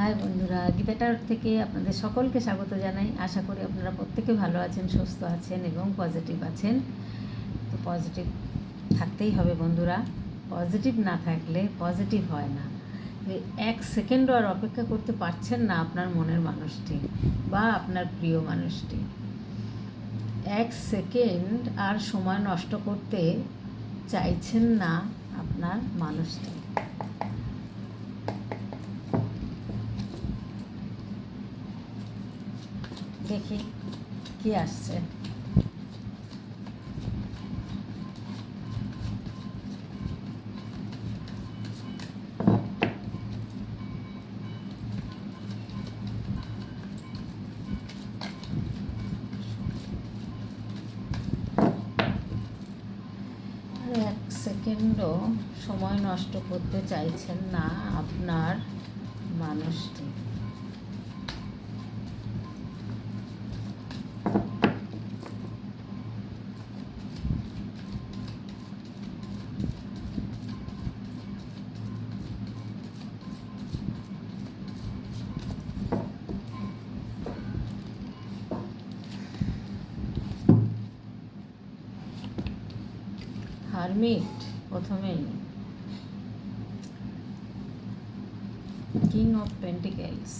High বন্ধুরা, গীতাটার থেকে আপনাদের সকলকে স্বাগত জানাই। আশা করি আপনারা প্রত্যেকে ভালো আছেন, সুস্থ আছেন এবং পজিটিভ আছেন। তো পজিটিভ থাকতেই হবে বন্ধুরা। পজিটিভ না থাকলে পজিটিভ হয় না। এক সেকেন্ডও আর অপেক্ষা করতে পারছেন না আপনার মনের মানুষটি বা আপনার প্রিয় মানুষটি। এক সেকেন্ড আর সময় নষ্ট করতে চাইছেন না আপনার মানুষটি। দেখি কি আসছে। সেকেন্ডও সময় নষ্ট করতে চাইছেন না আপনার মানুষটি। হারমিট প্রথমেই। King of pentacles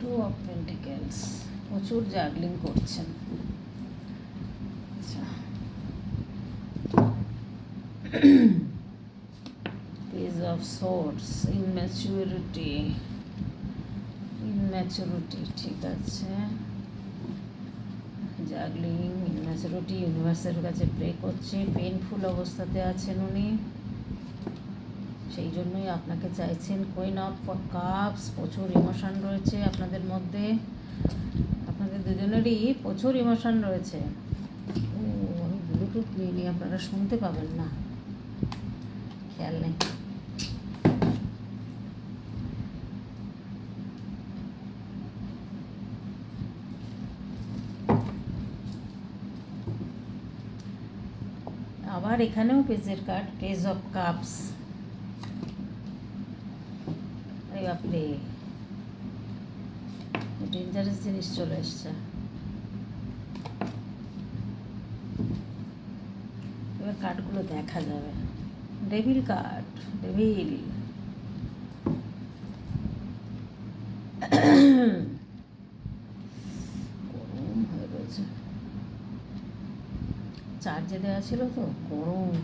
two of pentacles প্রচুর জাগলিং করছেন। আচ্ছা। Page of swords immaturity immaturity ঠিক আছে। জাগলিং ম্যাচুরিটি ইউনিভার্সের কাছে প্রে করছে পেনফুল অবস্থাতে আছেন উনি। সেই জন্যই আপনাকে চাইছেন কুইন অফ কাপস প্রচুর ইমোশন রয়েছে আপনাদের মধ্যে। আপনাদের দুজনেরই প্রচুর ইমোশন রয়েছে। ও, আমি ব্লুটুথ নিয়ে নিই, আপনারা শুনতে পাবেন না। খেয়াল নেই। আবার এখানেও পেজের কার্ড পেজ অফ কাপস আরে বাপরে। ডেঞ্জারাস জিনিস চলে এসছে এবার কার্ডগুলো দেখা যাবে। ডেভিল কার্ড ডেভিল গরম হয়ে রয়েছে চার্জে দেওয়া ছিল তো গরম।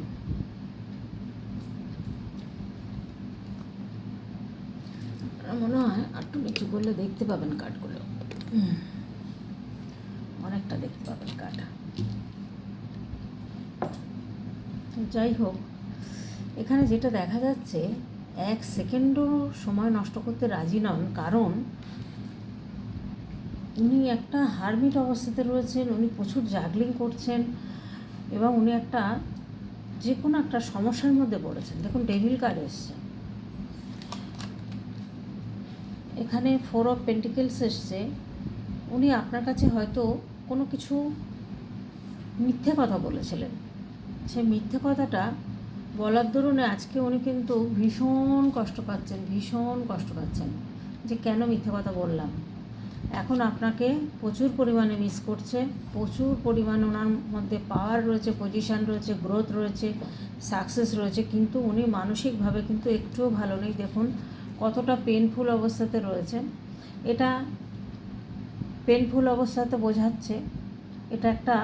মনে হয় একটু নিচু করলে দেখতে পাবেন কাঠগুলো? অনেকটা দেখতে পাবেন কাঠ। যাই হোক এখানে যেটা দেখা যাচ্ছে এক সেকেন্ডও সময় নষ্ট করতে রাজি নন কারণ উনি একটা হারমিট অবস্থাতে রয়েছেন উনি প্রচুর জাগলিং করছেন এবং উনি একটা যে কোনো একটা সমস্যার মধ্যে পড়েছেন। দেখুন ডেভিল কার্ড এসছে। এখানে ফোর অফ পেন্টিকেলস এসছে। উনি আপনার কাছে হয়তো কোনো কিছু মিথ্যে কথা বলেছিলেন। সে মিথ্যে কথাটা বলার দরুনে আজকে উনি কিন্তু ভীষণ কষ্ট পাচ্ছেন, ভীষণ কষ্ট পাচ্ছেন যে কেন মিথ্যে কথা বললাম? এখন আপনাকে প্রচুর পরিমাণে মিস করছে, প্রচুর পরিমাণে ওনার মধ্যে পাওয়ার রয়েছে পজিশান রয়েছে গ্রোথ রয়েছে সাকসেস রয়েছে, কিন্তু উনি মানসিকভাবে কিন্তু একটুও ভালো নেই। দেখুন কতটা পেনফুল অবস্থাতে রয়েছে। এটা পেনফুল অবস্থাতে বোঝাচ্ছে, এটা একটা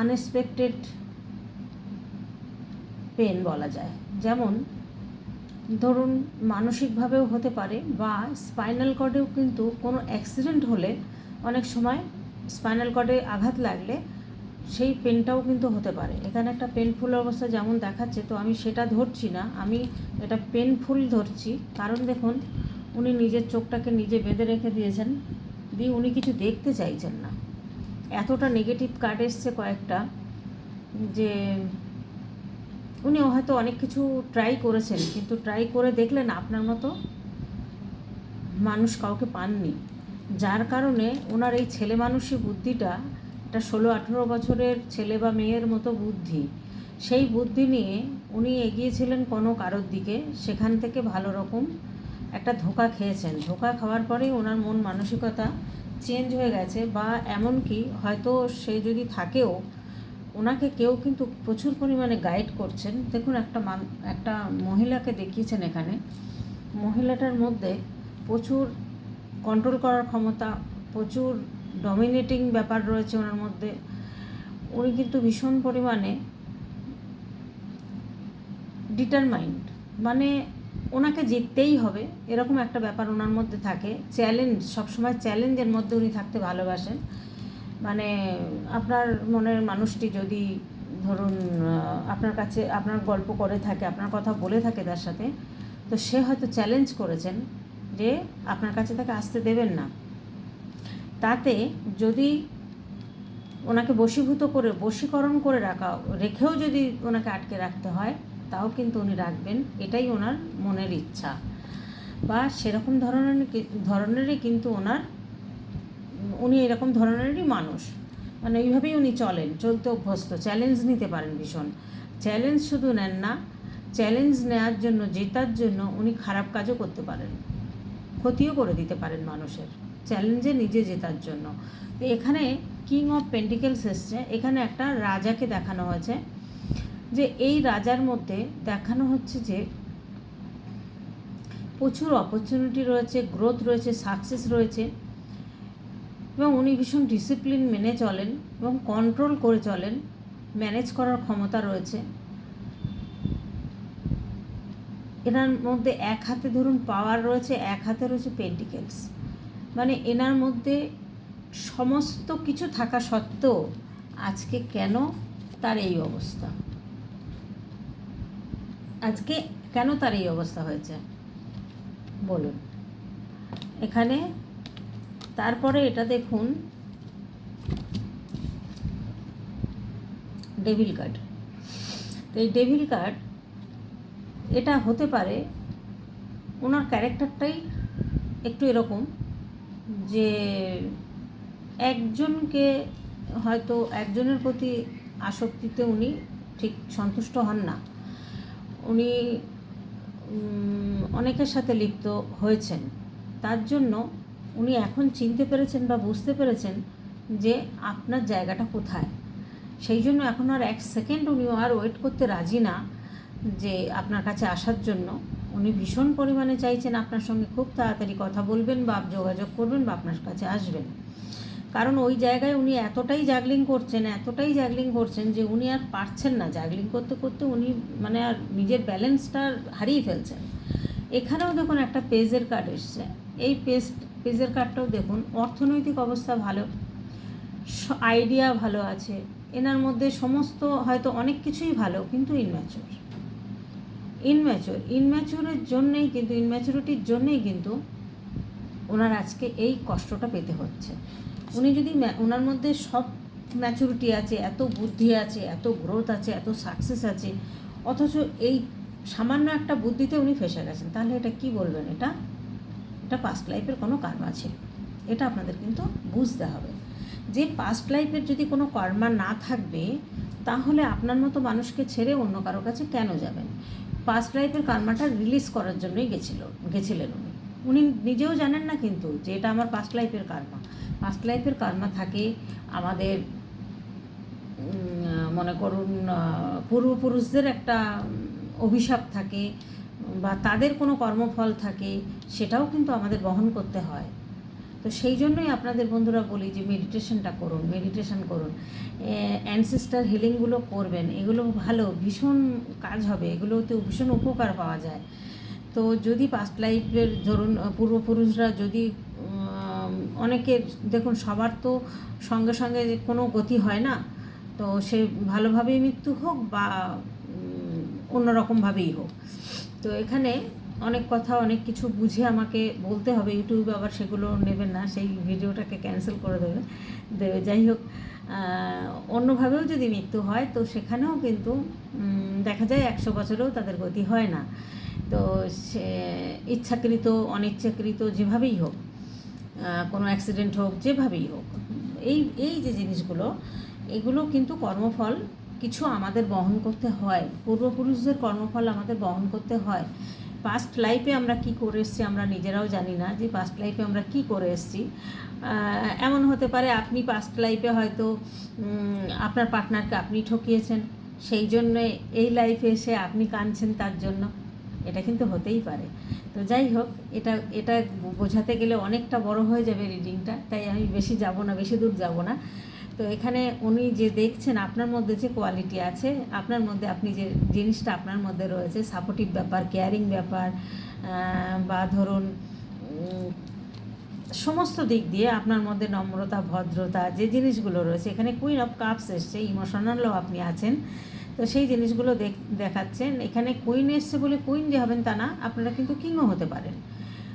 আনএক্সপেক্টেড পেন বলা যায়। যেমন ধরুন মানসিকভাবেও হতে পারে বা স্পাইনাল কর্ডেও কিন্তু কোনো অ্যাক্সিডেন্ট হলে অনেক সময় স্পাইনাল কর্ডে আঘাত লাগলে সেই পেনটাও কিন্তু হতে পারে। এখানে একটা পেনফুল অবস্থা যেমন দেখাচ্ছে, তো আমি সেটা ধরছি না, আমি এটা পেনফুল ধরছি। কারণ দেখুন, উনি নিজের চোখটাকে নিজে বেঁধে রেখে দিয়েছেন, দিয়ে উনি কিছু দেখতে চাইছেন না। এতটা নেগেটিভ কার্ড এসছে কয়েকটা, যে উনি হয়তো অনেক কিছু ট্রাই করেছেন, কিন্তু ট্রাই করে দেখলেন আপনার মতো মানুষ কাউকে পাননি। যার কারণে ওনার এই ছেলে মানুষই বুদ্ধিটা, একটা ষোলো আঠেরো বছরের ছেলে বা মেয়ের মতো বুদ্ধি, সেই বুদ্ধি নিয়ে উনি এগিয়েছিলেন কোনো কারোর দিকে, সেখান থেকে ভালো রকম একটা ধোকা খেয়েছেন। ধোকা খাওয়ার পরেই ওনার মন মানসিকতা চেঞ্জ হয়ে গেছে বা এমনকি হয়তো সে যদি থাকেও ওনাকে কেউ কিন্তু প্রচুর পরিমাণে গাইড করছেন। দেখুন, একটা মান, একটা মহিলাকে দেখিয়েছেন এখানে। মহিলাটার মধ্যে প্রচুর কন্ট্রোল করার ক্ষমতা, প্রচুর ডমিনেটিং ব্যাপার রয়েছে ওনার মধ্যে। উনি কিন্তু ভীষণ পরিমাণে ডিটারমাইন্ড মানে ওনাকে জিততেই হবে, এরকম একটা ব্যাপার ওনার মধ্যে থাকে। চ্যালেঞ্জ সবসময় চ্যালেঞ্জের মধ্যে উনি থাকতে ভালোবাসেন। মানে আপনার মনের মানুষটি যদি ধরুন আপনার কাছে আপনার গল্প করে থাকে, আপনার কথা বলে থাকে তার সাথে, তো সে হয়তো চ্যালেঞ্জ করেছেন যে আপনার কাছে তাকে আসতে দেবেন না। তাতে যদি ওনাকে বশীভূত করে, বশীকরণ করে রাখা, রেখেও যদি ওনাকে আটকে রাখতে হয়, তাও কিন্তু উনি রাখবেন। এটাই ওনার মনের ইচ্ছা। বা সেরকম ধরনের ধরনেরই কিন্তু ওনার উনি এরকম ধরনেরই মানুষ। মানে এইভাবেই উনি চলেন, চলতে অভ্যস্ত। চ্যালেঞ্জ নিতে পারেন ভীষণ। চ্যালেঞ্জ শুধু নেন না চ্যালেঞ্জ নেওয়ার জন্য, জেতার জন্য উনি খারাপ কাজও করতে পারেন। ক্ষতিও করে দিতে পারেন মানুষের। চ্যালেঞ্জে নিজে জেতার জন্য। তো এখানে কিং অফ পেন্টিকেলস এসছে। এখানে একটা রাজাকে দেখানো হয়েছে। যে এই রাজার মধ্যে দেখানো হচ্ছে যে প্রচুর অপরচুনিটি রয়েছে গ্রোথ রয়েছে সাকসেস রয়েছে। এবং উনি ভীষণ ডিসিপ্লিন মেনে চলেন এবং কন্ট্রোল করে চলেন ম্যানেজ করার ক্ষমতা রয়েছে। এনার মধ্যে এক হাতে ধরুন পাওয়ার রয়েছে, এক হাতে রয়েছে পেন্টিকেলস মানে এনার মধ্যে সমস্ত কিছু থাকা সত্ত্বেও আজকে কেন তার এই অবস্থা? আজকে কেন তার এই অবস্থা হয়েছে? বলুন। এখানে তারপরে এটা দেখুন। Devil card. তো এই ডেভিল কার্ড, এটা হতে পারে ওনার ক্যারেক্টারটাই একটু এরকম যে একজনকে হয়তো একজনের প্রতি আসক্তিতে উনি ঠিক সন্তুষ্ট হন না। উনি অনেকের সাথে লিপ্ত হয়েছেন। তার জন্য উনি এখন চিনতে পেরেছেন বা বুঝতে পেরেছেন যে আপনার জায়গাটা কোথায়। সেই জন্য এখন আর এক সেকেন্ড উনি আর ওয়েট করতে রাজি না যে আপনার কাছে আসার জন্য। উনি ভীষণ পরিমাণে চাইছেন আপনার সঙ্গে খুব তাড়াতাড়ি কথা বলবেন বা যোগাযোগ করবেন বা আপনার কাছে আসবেন। কারণ ওই জায়গায় উনি এতটাই জাগলিং করছেন, এতটাই জাগলিং করছেন যে উনি আর পারছেন না জাগলিং করতে করতে উনি মানে আর নিজের ব্যালেন্সটা হারিয়ে ফেলছেন। এখানেও দেখুন একটা পেজের কার্ড এসছে। এই পেজ পেজের কার্ডটাও দেখুন। অর্থনৈতিক অবস্থা ভালো। আইডিয়া ভালো আছে। এনার মধ্যে সমস্ত হয়তো অনেক কিছুই ভালো, কিন্তু ইনম্যাচুর ইনম্যাচুর ইনম্যাচুরের জন্যেই কিন্তু ইনম্যাচুরিটির জন্যেই কিন্তু ওনার আজকে এই কষ্টটা পেতে হচ্ছে। উনি যদি ওনার মধ্যে সব ম্যাচুরিটি আছে, এত বুদ্ধি আছে, এত গ্রোথ আছে, এত সাকসেস আছে, অথচ এই সামান্য একটা বুদ্ধিতে উনি ফেসে গেছেন, তাহলে এটা কি বলবেন এটা? এটা পাস্ট লাইফের কোনো কর্মা ছিল এটা আপনাদের কিন্তু বুঝতে হবে। যে পাস্ট লাইফের যদি কোনো কর্মা না থাকবে, তাহলে আপনার মতো মানুষকে ছেড়ে অন্য কারও কাছে কেন যাবেন? পাস্ট লাইফের কর্মাটা রিলিজ করার জন্যই গেছিল, গেছিলেন উনি। উনি নিজেও জানেন না কিন্তু যে এটা আমার পাস্ট লাইফের কর্মা পাস্ট লাইফের কর্মা থাকে আমাদের মনে করুন পূর্বপুরুষদের একটা অভিশাপ থাকে। বা তাদের কোনো কর্মফল থাকে, সেটাও কিন্তু আমাদের বহন করতে হয়। তো সেই জন্যই আপনাদের বন্ধুরা বলি যে মেডিটেশনটা করুন মেডিটেশন করুন। অ্যানসিস্টার হিলিংগুলো করবেন, এগুলো ভালো, ভীষণ কাজ হবে, এগুলোতে ভীষণ উপকার পাওয়া যায়। তো যদি পাস্ট লাইফের ধরুন, পূর্বপুরুষরা যদি অনেকের, দেখুন সবার তো সঙ্গে সঙ্গে কোনো গতি হয় না, তো সে ভালোভাবেই মৃত্যু হোক বা অন্যরকমভাবেই হোক। তো এখানে অনেক কথা, অনেক কিছু বুঝে আমাকে বলতে হবে। ইউটিউবে আবার সেগুলো নেবেন না, সেই ভিডিওটাকে ক্যান্সেল করে দেবে দেবে। যাই হোক অন্যভাবেও যদি মৃত্যু হয়, তো সেখানেও কিন্তু দেখা যায় একশো বছরেও তাদের গতি হয় না। তো সে ইচ্ছাকৃত, অনিচ্ছাকৃত যেভাবেই হোক কোনো অ্যাক্সিডেন্ট হোক, যেভাবেই হোক, এই এই যে জিনিসগুলো, এগুলো কিন্তু কর্মফল কিছু আমাদের বহন করতে হয়, পূর্বপুরুষদের কর্মফল আমাদের বহন করতে হয়। পাস্ট লাইফে আমরা কি করে এসেছি আমরা নিজেরাও জানি না যে পাস্ট লাইফে আমরা কি করে এসেছি। এমন হতে পারে আপনি পাস্ট লাইফে হয়তো আপনার পার্টনারকে আপনি ঠকিয়েছেন, সেই জন্য এই লাইফে এসে আপনি কাঁদছেন তার জন্য। এটা কিন্তু হতেই পারে। তো যাই হোক, এটা এটা বোঝাতে গেলে অনেকটা বড় হয়ে যাবে রিডিংটা তাই আমি বেশি যাব না, বেশি দূর যাব না। তো এখানে উনি যে দেখছেন আপনার মধ্যে যে কোয়ালিটি আছে, আপনার মধ্যে আপনি যে জিনিসটা আপনার মধ্যে রয়েছে সাপোর্টিভ ব্যাপার কেয়ারিং ব্যাপার বা ধরুন সমস্ত দিক দিয়ে আপনার মধ্যে নম্রতা, ভদ্রতা, যে জিনিসগুলো রয়েছে, এখানে কুইন অফ কাপস এসছে ইমোশনালও আপনি আছেন। তো সেই জিনিসগুলো দেখ, দেখাচ্ছেন। এখানে কুইন এসছে বলে কুইন যে হবেন তা না, আপনারা কিন্তু কিংও হতে পারেন।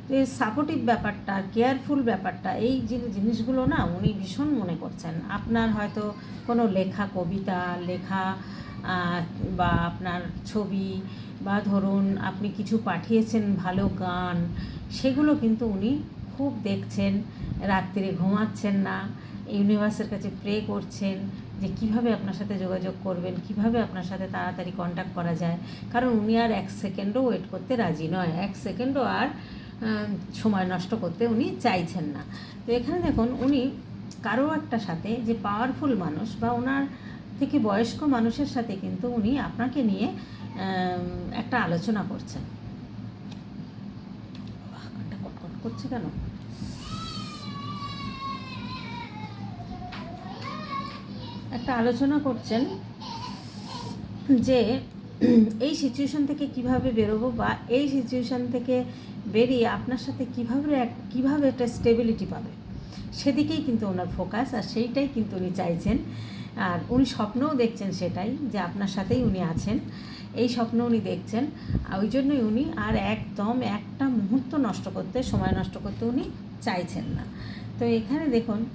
তো এই সাপোর্টিভ ব্যাপারটা কেয়ারফুল ব্যাপারটা, এই যে জিনিসগুলো না উনি ভীষণ মনে করছেন। আপনার হয়তো কোনো লেখা কবিতা, লেখা বা আপনার ছবি, বা ধরুন আপনি কিছু পাঠিয়েছেন ভালো গান, সেগুলো কিন্তু উনি খুব দেখছেন রাত্রিরে ঘুমাচ্ছেন না, ইউনিভার্সের কাছে প্রে করছেন যে কীভাবে আপনার সাথে যোগাযোগ করবেন, কীভাবে আপনার সাথে তাড়াতাড়ি কন্ট্যাক্ট করা যায়। কারণ উনি আর এক সেকেন্ডও ওয়েট করতে রাজি নয়। এক সেকেন্ডও আর সময় নষ্ট করতে উনি চাইছেন না। তো এখানে দেখুন, উনি কারও একটা সাথে যে পাওয়ারফুল মানুষ বা ওনার থেকে বয়স্ক মানুষের সাথে কিন্তু উনি আপনাকে নিয়ে একটা আলোচনা করছেন। করছে কেন? একটা আলোচনা করছেন যে, এই সিচুয়েশন থেকে কীভাবে বেরোবো বা এই সিচুয়েশন থেকে বেরিয়ে আপনার সাথে কীভাবে কীভাবে একটা স্টেবিলিটি পাবে? সেদিকেই কিন্তু ওনার ফোকাস আর সেইটাই কিন্তু উনি চাইছেন। আর উনি স্বপ্নও দেখছেন সেটাই যে আপনার সাথেই উনি আছেন। এই স্বপ্ন উনি দেখছেন। আর ওই জন্যই উনি আর একদম একটা মুহূর্ত নষ্ট করতে, সময় নষ্ট করতে উনি চাইছেন না। তো এখানে দেখুন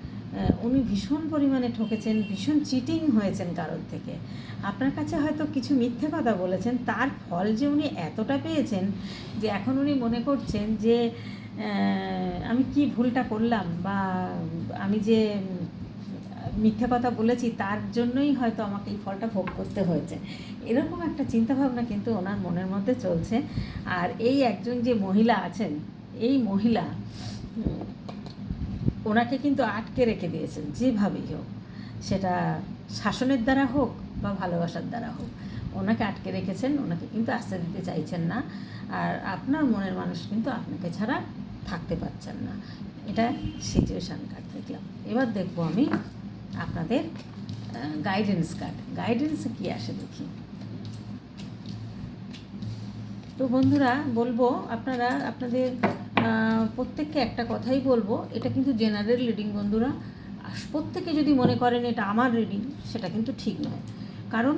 উনি ভীষণ পরিমাণে ঠকেছেন, ভীষণ চিটিং হয়েছেন কারোর থেকে। আপনার কাছে হয়তো কিছু মিথ্যে কথা বলেছেন, তার ফল যে উনি এতটা পেয়েছেন যে এখন উনি মনে করছেন যে আমি কি ভুলটা করলাম বা আমি যে মিথ্যে কথা বলেছি তার জন্যই হয়তো আমাকে এই ফলটা ভোগ করতে হয়েছে। এরকম একটা চিন্তাভাবনা কিন্তু ওনার মনের মধ্যে চলছে। আর এই একজন যে মহিলা আছেন, এই মহিলা ওনাকে কিন্তু আটকে রেখে দিয়েছেন, যেভাবেই হোক। সেটা শাসনের দ্বারা হোক বা ভালোবাসার দ্বারা হোক। ওনাকে আটকে রেখেছেন, ওনাকে কিন্তু আসতে দিতে চাইছেন না। আর আপনার মনের মানুষ কিন্তু আপনাকে ছাড়া থাকতে পারছেন না। এটা সিচুয়েশান কার্ড দেখলাম। এবার দেখব আমি আপনাদের গাইডেন্স কার্ড গাইডেন্সে কী আসে দেখি। তো বন্ধুরা, বলব আপনারা আপনাদের প্রত্যেককে একটা কথাই বলব, এটা কিন্তু জেনারেল রিডিং বন্ধুরা। প্রত্যেকে যদি মনে করেন এটা আমার রিডিং সেটা কিন্তু ঠিক নয়। কারণ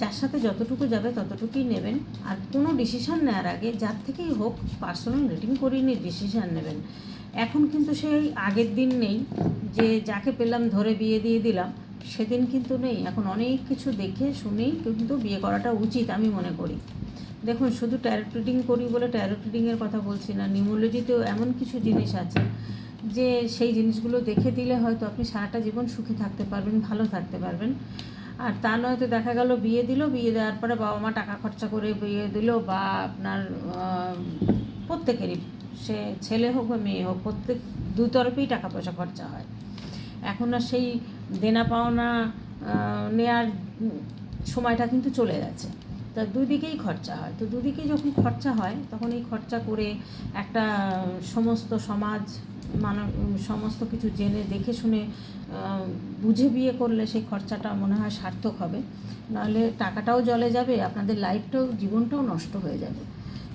যার সাথে যতটুকু যাবে ততটুকুই নেবেন। আর কোনো ডিসিশান নেওয়ার আগে যার থেকেই হোক পার্সোনাল রিডিং করিয়ে নিয়ে ডিসিশান নেবেন। এখন কিন্তু সেই আগের দিন নেই, যে যাকে পেলাম ধরে বিয়ে দিয়ে দিলাম, সেদিন কিন্তু নেই। এখন অনেক কিছু দেখে শুনেই কিন্তু বিয়ে করাটা উচিত আমি মনে করি। দেখুন, শুধু ট্যারোট রিডিং করি বলে ট্যারোট রিডিংয়ের কথা বলছি না নিউমোলজিতেও এমন কিছু জিনিস আছে যে সেই জিনিসগুলো দেখে দিলে হয়তো আপনি সারাটা জীবন সুখী থাকতে পারবেন, ভালো থাকতে পারবেন। আর তা নয়তো দেখা গেল বিয়ে দিল, বিয়ে দেওয়ার পরে বাবা মা টাকা খরচা করে বিয়ে দিল বা আপনার প্রত্যেকেরই, সে ছেলে হোক বা মেয়ে হোক, প্রত্যেক দু তরফেই টাকা পয়সা খরচা হয়। এখন আর সেই দেনা পাওনা নেয়ার সময়টা কিন্তু চলে গেছে। তা দুদিকেই খরচা হয়। তো দুদিকেই যখন খরচা হয়, তখন এই খরচা করে একটা সমস্ত সমাজ মানব, সমস্ত কিছু জেনে, দেখে শুনে বুঝে বিয়ে করলে সেই খরচাটা মনে হয় সার্থক হবে। নাহলে টাকাটাও জলে যাবে, আপনাদের লাইফটাও জীবনটাও নষ্ট হয়ে যাবে।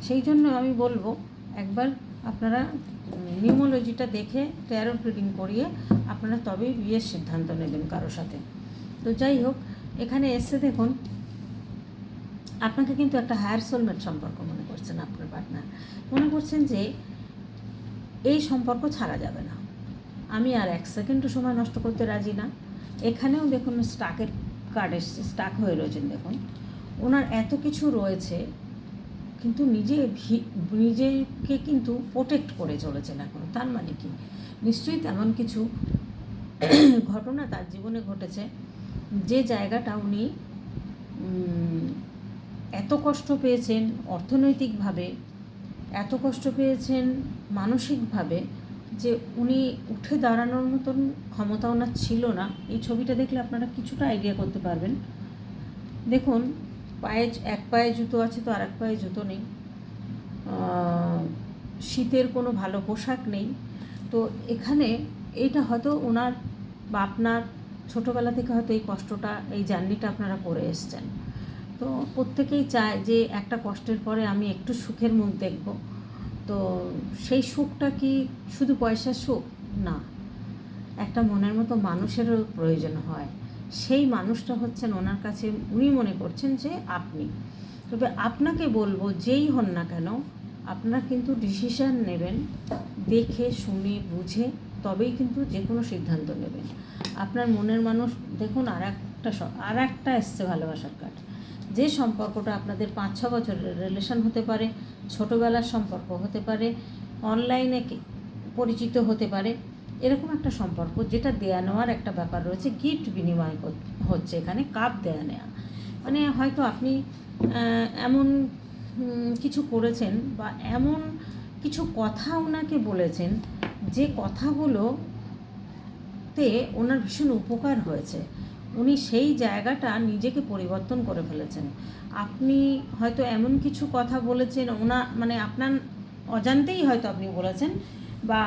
সেই জন্য আমি বলব, একবার আপনারা নিউমোলজিটা দেখে ট্যারোট রিডিং করিয়ে, আপনারা তবেই বিয়ের সিদ্ধান্ত নেবেন কারোর সাথে। তো যাই হোক, এখানে এসে দেখুন আপনাকে কিন্তু একটা হায়ার সোলমেট সম্পর্ক মনে করছেন আপনার পার্টনার মনে করছেন যে এই সম্পর্ক ছাড়া যাবে না। আমি আর এক সেকেন্ডও সময় নষ্ট করতে রাজি না। এখানেও দেখুন স্টাকের কার্ড এসছে স্টাক হয়ে রয়েছেন দেখুন। ওনার এত কিছু রয়েছে, কিন্তু নিজে নিজেকে কিন্তু প্রোটেক্ট করে চলেছেন এখন। তার মানে কি? নিশ্চয়ই তেমন কিছু ঘটনা তার জীবনে ঘটেছে। যে জায়গাটা উনি এত কষ্ট পেয়েছেন অর্থনৈতিকভাবে, এত কষ্ট পেয়েছেন মানসিকভাবে যে উনি উঠে দাঁড়ানোর মতন ক্ষমতা ওনার ছিল না। এই ছবিটা দেখলে আপনারা কিছুটা আইডিয়া করতে পারবেন। দেখুন, পায়ে এক পায়ে জুতো আছে তো আর এক পায়ে জুতো নেই। শীতের কোনো ভালো পোশাক নেই। তো এখানে এইটা হয়তো ওনার বা আপনার ছোটোবেলা থেকে হয়তো এই কষ্টটা, এই জার্নিটা আপনারা করে এসছেন। তো প্রত্যেকেই চায় যে একটা কষ্টের পরে আমি একটু সুখের মুখ দেখব। তো সেই সুখটা কি শুধু পয়সার সুখ? না। একটা মনের মতো মানুষেরও প্রয়োজন হয়। সেই মানুষটা হচ্ছেন ওনার কাছে উনি মনে করছেন যে আপনি। তবে আপনাকে বলব যেই হন না কেন, আপনারা কিন্তু ডিসিশান নেবেন, দেখে, শুনে, বুঝে, তবেই কিন্তু যে কোনো সিদ্ধান্ত নেবেন। আপনার মনের মানুষ, দেখুন আর একটা আর একটা এসছে ভালোবাসার কার্ড। যে সম্পর্কটা আপনাদের পাঁচ, ছ বছরের রিলেশন হতে পারে, ছোটোবেলার সম্পর্ক হতে পারে অনলাইনে পরিচিত হতে পারে, এরকম একটা সম্পর্ক যেটা দেয়া নেওয়ার একটা ব্যাপার রয়েছে গিফট বিনিময় হচ্ছে এখানে কাপ দেয়া নেওয়া মানে হয়তো আপনি এমন কিছু করেছেন বা এমন কিছু কথা ওনাকে বলেছেন, যে কথাগুলো তে ওনার ভীষণ উপকার হয়েছে। উনি সেই জায়গাটা নিজেকে পরিবর্তন করে ফেলেছেন। আপনি হয়তো এমন কিছু কথা বলেছেন, ওনা মানে আপনার অজান্তেই হয়তো আপনি বলেছেন বা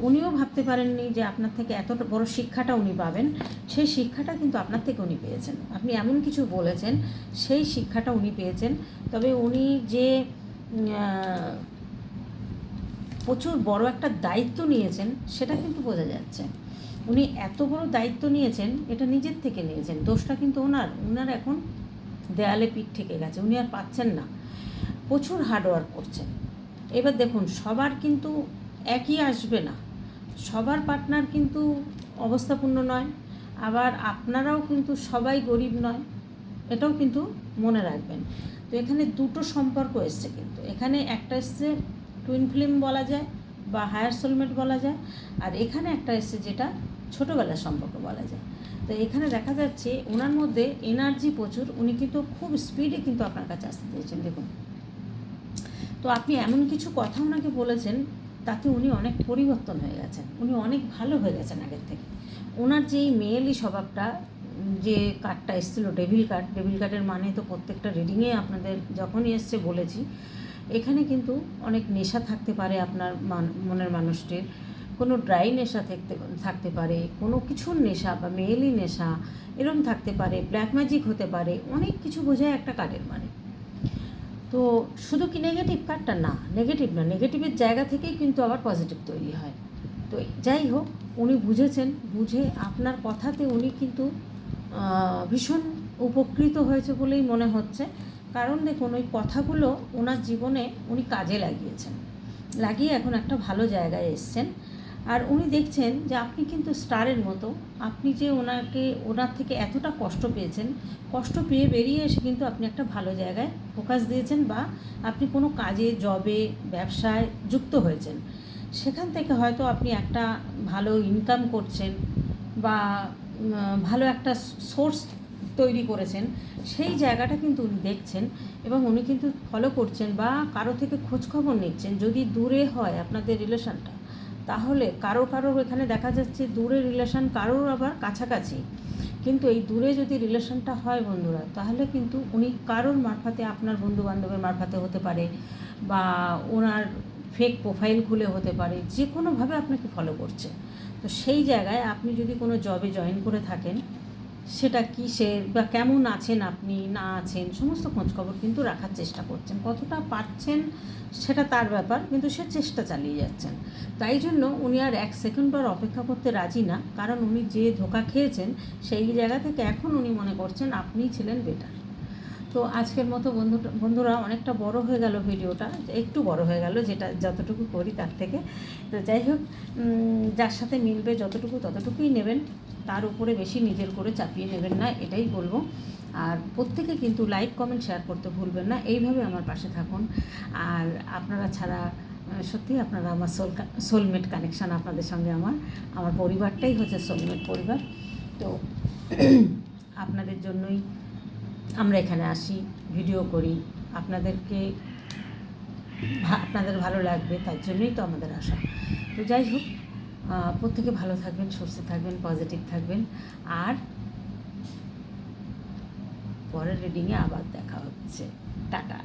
উনিও ভাবতে পারেননি যে আপনার থেকে এতটা বড় শিক্ষাটা উনি পাবেন। সেই শিক্ষাটা কিন্তু আপনার থেকে উনি পেয়েছেন। আপনি এমন কিছু বলেছেন, সেই শিক্ষাটা উনি পেয়েছেন। তবে উনি যে প্রচুর বড় একটা দায়িত্ব নিয়েছেন, সেটা কিন্তু বোঝা যাচ্ছে। উনি এত বড় দায়িত্ব নিয়েছেন, এটা নিজের থেকে নিয়েছেন। দোষটা কিন্তু ওনার। ওনার এখন দেয়ালে পিঠ থেকে গেছে। উনি আর পাচ্ছেন না। প্রচুর হার্ডওয়ার্ক করছেন। এবার দেখুন, সবার কিন্তু একই আসবে না। সবার পার্টনার কিন্তু অবস্থাপূর্ণ নয়। আবার আপনারাও কিন্তু সবাই গরিব নয়। এটাও কিন্তু মনে রাখবেন। তো এখানে দুটো সম্পর্ক এসছে কিন্তু। এখানে একটা এসছে টুইন ফিল্ম বলা যায় বা হায়ার সোলমেট বলা যায়। আর এখানে একটা এসছে যেটা ছোটোবেলার সম্পর্ক বলা যায়। তো এখানে দেখা যাচ্ছে ওনার মধ্যে এনার্জি প্রচুর, উনি কিন্তু খুব স্পিডে কিন্তু আপনার কাছে আসতে চেয়েছেন। দেখুন, তো আপনি এমন কিছু কথা ওনাকে বলেছেন, তাতে উনি অনেক পরিবর্তন হয়ে গেছেন। উনি অনেক ভালো হয়ে গেছেন আগের থেকে। ওনার যে এই মেয়েলি স্বভাবটা, যে কার্ডটা এসেছিল ডেভিল কার্ড ডেভিল কার্ডের মানে তো প্রত্যেকটা রিডিংয়ে আপনাদের যখনই এসছে বলেছি, এখানে কিন্তু অনেক নেশা থাকতে পারে আপনার মান- মনের মানুষটির। কোনো ড্রাই নেশা থাকতে থাকতে পারে, কোনো কিছুর নেশা বা মেয়েলি নেশা এরম থাকতে পারে, ব্ল্যাক ম্যাজিক হতে পারে, অনেক কিছু বোঝায় একটা কার্ডের মানে। তো শুধু কি নেগেটিভ কার্ডটা না নেগেটিভ না নেগেটিভের জায়গা থেকেই কিন্তু আবার পজিটিভ তৈরি হয়। তো যাই হোক, উনি বুঝেছেন, বুঝে আপনার কথাতে উনি কিন্তু ভীষণ উপকৃত হয়েছে বলেই মনে হচ্ছে। কারণ দেখুন, ওই কথাগুলো ওনার জীবনে উনি কাজে লাগিয়েছেন। লাগিয়ে এখন একটা ভালো জায়গায় এসছেন। আর উনি দেখছেন যে আপনি কিন্তু স্টারের মতো। আপনি যে ওনাকে, ওনার থেকে এতটা কষ্ট পেয়েছেন, কষ্ট পেয়ে বেরিয়ে এসে কিন্তু আপনি একটা ভালো জায়গায় ফোকাস দিয়েছেন বা আপনি কোনো কাজে জবে ব্যবসায় যুক্ত হয়েছেন। সেখান থেকে হয়তো আপনি একটা ভালো ইনকাম করছেন বা ভালো একটা সোর্স তৈরি করেছেন, সেই জায়গাটা কিন্তু উনি দেখছেন এবং উনি কিন্তু ফলো করছেন বা কারও থেকে খোঁজখবর নিচ্ছেন। যদি দূরে হয় আপনাদের রিলেশনটা তাহলে কারও কারও এখানে দেখা যাচ্ছে দূরে রিলেশন কারোর আবার কাছাকাছি। কিন্তু এই দূরে যদি রিলেশনটা হয় বন্ধুরা, তাহলে কিন্তু উনি কারোর মারফাতে আপনার বন্ধু বান্ধবের মারফাতে হতে পারে বা ওনার ফেক প্রোফাইল খুলে হতে পারে যে কোনোভাবে আপনাকে ফলো করছে। তো সেই জায়গায় আপনি যদি কোনো জবে জয়েন করে থাকেন সেটা কিসের বা কেমন আছেন আপনি, না আছেন, সমস্ত খোঁজখবর কিন্তু রাখার চেষ্টা করছেন। কতটা পারছেন সেটা তার ব্যাপার, কিন্তু সে চেষ্টা চালিয়ে যাচ্ছেন। তাই জন্য উনি আর এক সেকেন্ড পর অপেক্ষা করতে রাজি না, কারণ উনি যে ধোকা খেয়েছেন সেই জায়গা থেকে এখন উনি মনে করছেন আপনিই ছিলেন বেটার তো আজকের মতো বন্ধু বন্ধুরা, অনেকটা বড় হয়ে গেল ভিডিওটা, একটু বড় হয়ে গেল যেটা যতটুকু করি তার থেকে। তো যাই হোক যার সাথে মিলবে যতটুকু ততটুকুই নেবেন, তার উপরে বেশি নিজের করে চাপিয়ে নেবেন না, এটাই বলব। আর প্রত্যেকে কিন্তু লাইক, কমেন্ট, শেয়ার করতে ভুলবেন না, এইভাবে আমার পাশে থাকুন। আর আপনারা ছাড়া সত্যি আপনারা আমার সোল সোলমেট কানেকশান আপনাদের সঙ্গে আমার আমার পরিবারটাই হচ্ছে সোলমেট পরিবার। তো আপনাদের জন্যই আমরা এখানে আসি ভিডিও করি। আপনাদেরকে আপনাদের ভালো লাগবে, তার জন্যই তো আমাদের আশা তো যাই হোক প্রত্যেকে ভালো থাকবেন, সুস্থ থাকবেন পজিটিভ থাকবেন। আর পরের রিডিংয়ে আবার দেখা হচ্ছে। টাটা।